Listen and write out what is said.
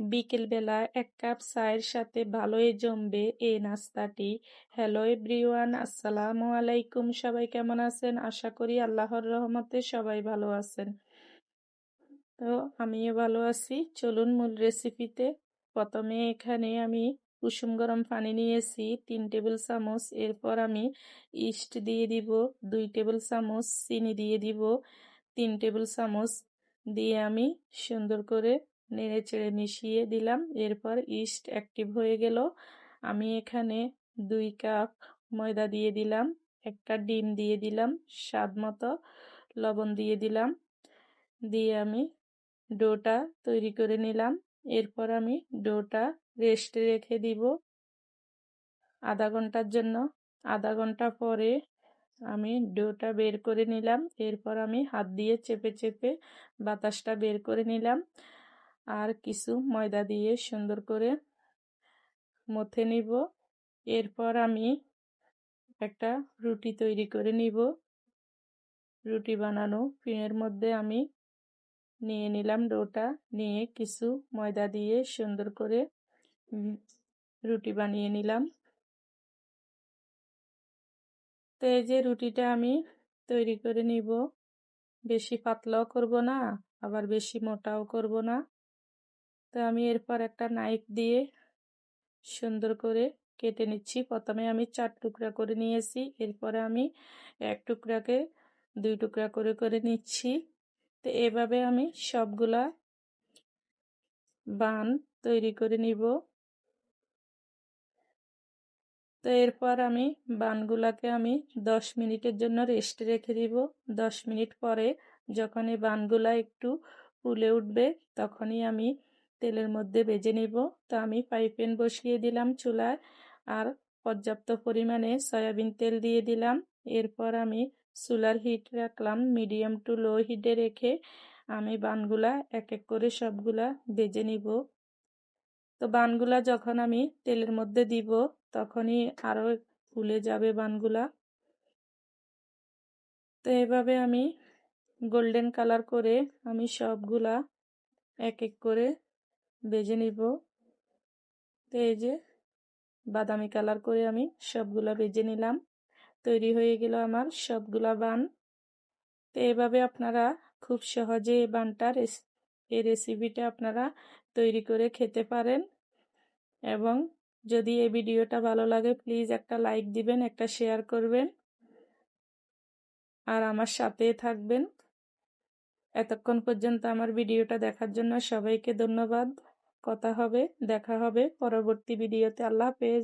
বিকেলবেলা এক কাপ চায়ের সাথে ভালোই জমবে এই নাস্তাটি। হ্যালো এভরিওয়ান, আসসালামু আলাইকুম। সবাই কেমন আছেন? আশা করি আল্লাহর রহমতে সবাই ভালো আছেন। তো আমিও ভালো আছি। চলুন মূল রেসিপিতে। প্রথমে এখানে আমি কুসুম গরম পানি নিয়েছি, তিন টেবিল চামচ। এরপর আমি ইস্ট দিয়ে দিব, দুই টেবিল চামচ চিনি দিয়ে দিব, তিন টেবিল চামচ দিয়ে আমি সুন্দর করে নেড়ে চেড়ে মিশিয়ে দিলাম। এরপর ইস্ট অ্যাক্টিভ হয়ে গেল। আমি এখানে দুই কাপ ময়দা দিয়ে দিলাম একটা ডিম দিয়ে দিলাম, স্বাদ মতো লবণ দিয়ে দিলাম। দিয়ে আমি ডোটা তৈরি করে নিলাম। এরপর আমি ডোটা রেস্টে রেখে দিব আধা ঘণ্টার জন্য। আধা ঘণ্টা পরে আমি ডোটা বের করে নিলাম। এরপর আমি হাত দিয়ে চেপে চেপে বাতাসটা বের করে নিলাম। আর কিছু ময়দা দিয়ে সুন্দর করে মথে নিব। এরপর আমি একটা রুটি তৈরি করে নিব। রুটি বানানো পিনের মধ্যে আমি নিয়ে নিলাম ডোটা, নিয়ে কিছু ময়দা দিয়ে সুন্দর করে রুটি বানিয়ে নিলাম। তো এই যে রুটিটা আমি তৈরি করে নিব। বেশি পাতলাও করব না, আবার বেশি মোটাও করব না। তো আমি এরপর একটা নাইফ দিয়ে সুন্দর করে কেটে নিচ্ছি। প্রথমে আমি চার টুকরা করে নিয়েছি। এরপরে আমি এক টুকরাকে, দুই টুকরা করে করে নিচ্ছি। তো এভাবে আমি সবগুলা বান তৈরি করে নিব। তো এরপর আমি বানগুলাকে আমি দশ মিনিটের জন্য রেস্টে রেখে দিব। দশ মিনিট পরে যখন এই বানগুলা একটু ফুলে উঠবে, তখনই আমি তেলের মধ্যে ভেজে নিব। তো আমি পাইপেন বসিয়ে দিলাম চুলায়। আর পর্যাপ্ত পরিমাণে সয়াবিন তেল দিয়ে দিলাম। এরপর আমি চুলার হিট রাখলাম মিডিয়াম টু লো হিটে রেখে আমি বানগুলা এক এক করে সবগুলা ভেজে নিব। তো বানগুলা যখন আমি তেলের মধ্যে দিব, তখনই আরও ফুলে যাবে বানগুলা। তো এভাবে আমি গোল্ডেন কালার করে আমি সবগুলা এক এক করে বেজে নিব। তো এই যে বাদামি কালার করে আমি সবগুলা বেজে নিলাম। তৈরি হয়ে গেল আমার সবগুলা বান। তো এভাবে আপনারা খুব সহজে এই বানটা এই রেসিপিটা আপনারা তৈরি করে খেতে পারেন। এবং যদি এই ভিডিওটা ভালো লাগে প্লিজ একটা লাইক দিবেন, একটা শেয়ার করবেন। আর আমার সাথে থাকবেন। এতক্ষণ পর্যন্ত আমার ভিডিওটা দেখার জন্য সবাইকে ধন্যবাদ। কথা হবে দেখা হবে পরবর্তী ভিডিওতে। আল্লাহ হাফেজ।